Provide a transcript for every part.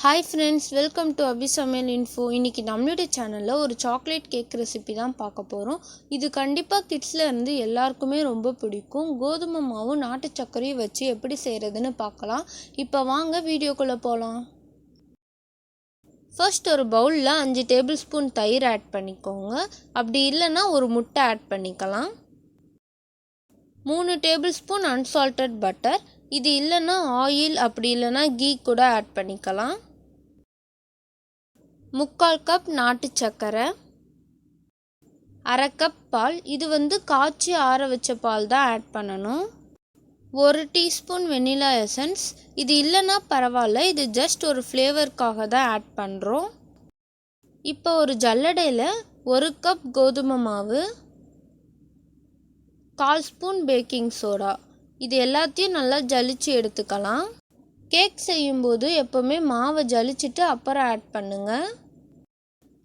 Hi friends welcome to Abi Samayal info இன்றைக்கி நம்மளுடைய சேனலில் ஒரு சாக்லேட் கேக் ரெசிபி தான் பார்க்க போகிறோம் இது கண்டிப்பாக கிட்ஸில் இருந்து எல்லாருக்குமே ரொம்ப பிடிக்கும். கோதுமை மாவும் நாட்டு சர்க்கரையும் வச்சு எப்படி செய்கிறதுன்னு பார்க்கலாம். இப்போ வாங்க வீடியோக்குள்ளே போகலாம் ஃபர்ஸ்ட் ஒரு பவுலில் அஞ்சு டேபிள் ஸ்பூன் தயிர் ஆட் பண்ணிக்கோங்க. அப்படி இல்லைன்னா ஒரு முட்டை ஆட் பண்ணிக்கலாம். மூணு டேபிள் ஸ்பூன் அன்சால்டட் பட்டர் இது இல்லைன்னா ஆயில் அப்படி இல்லைன்னா கீ கூட ஆட் பண்ணிக்கலாம். முக்கால் கப் நாட்டு சர்க்கரை. அரை கப் பால். இது வந்து காய்ச்சி ஆற வச்ச பால் தான் ஆட் பண்ணணும். ஒரு டீஸ்பூன் வெனிலா எசன்ஸ் இது இல்லைன்னா பரவாயில்ல. இது ஜஸ்ட் ஒரு ஃப்ளேவருக்காக தான் ஆட் பண்ணுறோம் இப்போ ஒரு ஜல்லடையில் ஒரு கப் கோதுமை மாவு கால் ஸ்பூன் பேக்கிங் சோடா இது எல்லாத்தையும் நல்லா ஜலிச்சு எடுத்துக்கலாம். கேக் செய்யும்போது எப்போவுமே மாவை ஜலிச்சுட்டு அப்புறம் ஆட் பண்ணுங்கள்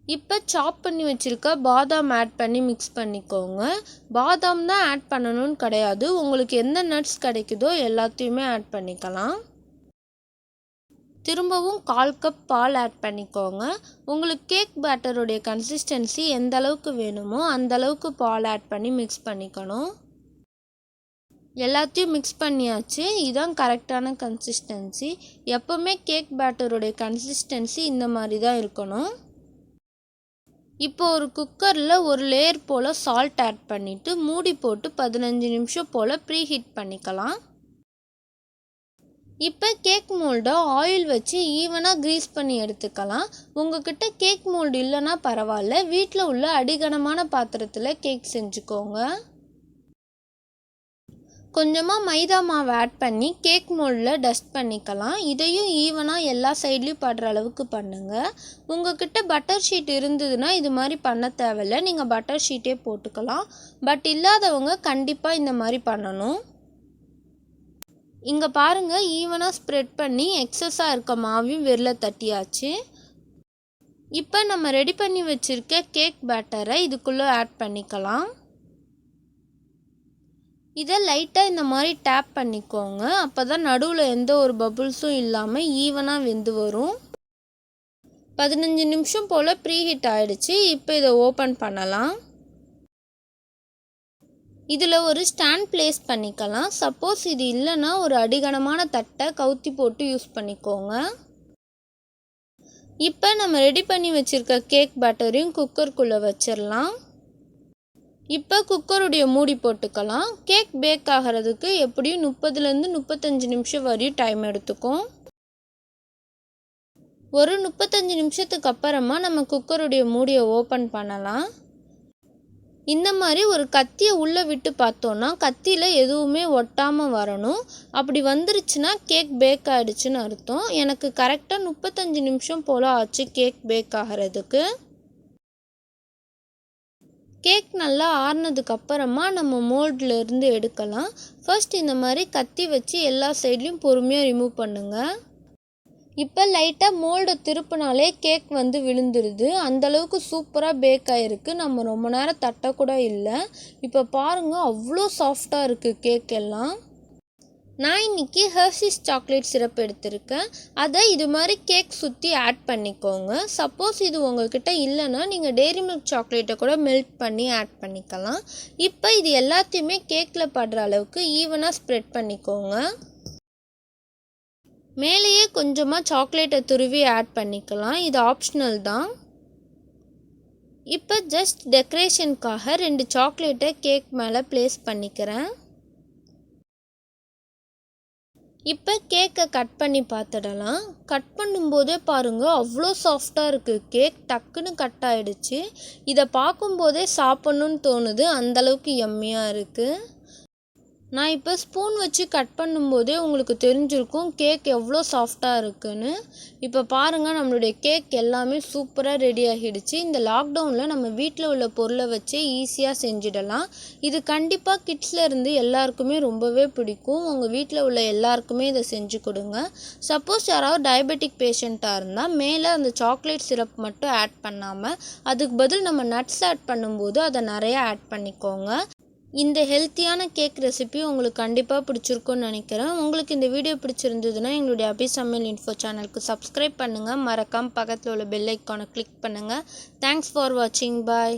இப்போ சாப் பண்ணி வச்சுருக்க பாதாம் ஆட் பண்ணி மிக்ஸ் பண்ணிக்கோங்க. பாதாம் தான் ஆட் பண்ணணும்னு கிடையாது. உங்களுக்கு எந்த நட்ஸ் கிடைக்குதோ எல்லாத்தையுமே ஆட் பண்ணிக்கலாம். திரும்பவும் கால் கப் பால் ஆட் பண்ணிக்கோங்க. உங்களுக்கு கேக் பேட்டருடைய கன்சிஸ்டன்சி எந்த அளவுக்கு வேணுமோ அந்த அளவுக்கு பால் ஆட் பண்ணி மிக்ஸ் பண்ணிக்கணும். எல்லாத்தையும் மிக்ஸ் பண்ணியாச்சு. இதுதான் கரெக்டான கன்சிஸ்டன்சி எப்போவுமே கேக் பேட்டருடைய கன்சிஸ்டன்சி இந்த மாதிரி தான் இருக்கணும். இப்போ ஒரு குக்கரில் ஒரு லேயர் போல் சால்ட் ஆட் பண்ணிவிட்டு மூடி போட்டு பதினஞ்சு நிமிஷம் போல் ப்ரீ ஹீட் பண்ணிக்கலாம். இப்போ கேக் மோல்டை ஆயில் வச்சு ஈவனாக க்ரீஸ் பண்ணி எடுத்துக்கலாம். உங்ககிட்ட கேக் மோல்டு இல்லைன்னா பரவாயில்ல. வீட்டில் உள்ள அடிகனமான பாத்திரத்தில் கேக் செஞ்சுக்கோங்க. கொஞ்சமாக மைதா மாவு ஆட் பண்ணி கேக் மோல்டில் டஸ்ட் பண்ணிக்கலாம். இதையும் ஈவனாக எல்லா சைட்லேயும் படுற அளவுக்கு பண்ணுங்கள் உங்ககிட்ட பட்டர் ஷீட் இருந்ததுன்னா இது மாதிரி பண்ண தேவையில்ல. நீங்கள் பட்டர் ஷீட்டே போட்டுக்கலாம். பட் இல்லாதவங்க கண்டிப்பாக இந்த மாதிரி பண்ணணும். இங்கே பாருங்கள் ஈவனாக ஸ்ப்ரெட் பண்ணி எக்ஸஸாக இருக்க மாவையும் வெளில தட்டியாச்சு. இப்போ நம்ம ரெடி பண்ணி வச்சுருக்க கேக் பேட்டரை இதுக்குள்ளே ஆட் பண்ணிக்கலாம். இதை லைட்டாக இந்த மாதிரி டேப் பண்ணிக்கோங்க. அப்போ தான் நடுவில் எந்த ஒரு பபுள்ஸும் இல்லாமல் ஈவனாக வெந்து வரும். பதினஞ்சு நிமிஷம் போல் ப்ரீஹீட் ஆகிடுச்சு இப்போ இதை ஓப்பன் பண்ணலாம். இதில் ஒரு ஸ்டாண்ட் ப்ளேஸ் பண்ணிக்கலாம். சப்போஸ் இது இல்லைன்னா ஒரு அடிகனமான தட்டை கவுத்தி போட்டு யூஸ் பண்ணிக்கோங்க. இப்போ நம்ம ரெடி பண்ணி வச்சுருக்க கேக் பேட்டரையும் குக்கருக்குள்ளே வச்சிடலாம் இப்போ குக்கருடைய மூடி போட்டுக்கலாம். கேக் பேக் ஆகிறதுக்கு எப்படியும் முப்பதுலேருந்து முப்பத்தஞ்சு நிமிஷம் வரையும் டைம் எடுத்துக்கும். ஒரு முப்பத்தஞ்சு நிமிஷத்துக்கு அப்புறமா நம்ம குக்கருடைய மூடியை ஓப்பன் பண்ணலாம். இந்த மாதிரி ஒரு கத்தியை உள்ளே விட்டு பார்த்தோன்னா கத்தியில் எதுவுமே ஒட்டாமல் வரணும். அப்படி வந்துருச்சுன்னா கேக் பேக் ஆகிடுச்சின்னு அர்த்தம். எனக்கு கரெக்டாக முப்பத்தஞ்சு நிமிஷம் போல் ஆச்சு கேக் பேக் ஆகிறதுக்கு. கேக் நல்லா ஆறுனதுக்கப்புறமா நம்ம மோல்டில் இருந்து எடுக்கலாம். ஃபர்ஸ்ட் இந்த மாதிரி கத்தி வச்சு எல்லா சைட்லேயும் பொறுமையாக ரிமூவ் பண்ணுங்கள் இப்போ லைட்டாக மோல்டை திருப்பினாலே கேக் வந்து விழுந்துருது. அந்தளவுக்கு சூப்பராக பேக் ஆகிருக்கு நம்ம ரொம்ப நேரம் தட்டக்கூட இல்லை. இப்போ பாருங்கள் அவ்வளோ சாஃப்டாக இருக்குது கேக் எல்லாம். நான் இன்றைக்கி ஹர்ஷிஸ் சாக்லேட் சிரப் எடுத்திருக்கேன். அதை இது மாதிரி கேக் சுற்றி ஆட் பண்ணிக்கோங்க. சப்போஸ் இது உங்கள்கிட்ட இல்லைன்னா நீங்கள் டெய்ரி மில்க் சாக்லேட்டை கூட மெல்ட் பண்ணி ஆட் பண்ணிக்கலாம். இப்போ இது எல்லாத்தையுமே கேக்கில் படுற அளவுக்கு ஈவனாக ஸ்ப்ரெட் பண்ணிக்கோங்க. மேலேயே கொஞ்சமாக சாக்லேட்டை துருவி ஆட் பண்ணிக்கலாம். இது ஆப்ஷனல் தான். இப்போ ஜஸ்ட் டெக்கரேஷனுக்காக ரெண்டு சாக்லேட்டை கேக் மேலே ப்ளேஸ் பண்ணிக்கிறேன். இப்போ கேக்கை கட் பண்ணி பார்த்துடலாம். கட் பண்ணும்போதே பாருங்கள் அவ்வளோ சாஃப்டாக இருக்குது கேக் டக்குன்னு கட் ஆகிடுச்சு இதை பார்க்கும்போதே சாப்பிட்ணுன்னு தோணுது. அந்தளவுக்கு எம்மையாக இருக்குது நான் இப்போ ஸ்பூன் வச்சு கட் பண்ணும்போதே உங்களுக்கு தெரிஞ்சிருக்கும் கேக் எவ்வளோ சாஃப்டாக இருக்குன்னு. இப்போ பாருங்கள் நம்மளுடைய கேக் எல்லாமே சூப்பராக ரெடி ஆகிடுச்சு. இந்த லாக்டவுனில் நம்ம வீட்டில் உள்ள பொருளை வச்சே ஈஸியாக செஞ்சிடலாம். இது கண்டிப்பாக கிட்ஸில் இருந்து எல்லாருக்குமே ரொம்பவே பிடிக்கும். உங்கள் வீட்டில் உள்ள எல்லாருக்குமே இதை செஞ்சு கொடுங்க. சப்போஸ் யாராவது டயபெட்டிக் பேஷண்ட்டாக இருந்தால் மேலே அந்த சாக்லேட் சிரப் மட்டும் ஆட் பண்ணாமல் அதுக்கு பதில் நம்ம நட்ஸ் ஆட் பண்ணும்போது அதை நிறையா ஆட் பண்ணிக்கோங்க. இந்த ஹெல்த்தியான கேக் ரெசிபி உங்களுக்கு கண்டிப்பாக பிடிச்சிருக்கும்னு நினைக்கிறேன். உங்களுக்கு இந்த வீடியோ பிடிச்சிருந்ததுன்னா எங்களுடைய அபி சமையல் இன்ஃபோ சேனலுக்கு சப்ஸ்கிரைப் பண்ணுங்கள் மறக்காமல் பக்கத்தில் உள்ள பெல் ஐக்கானை கிளிக் பண்ணுங்கள் தேங்க்ஸ் ஃபார் வாட்சிங் பாய்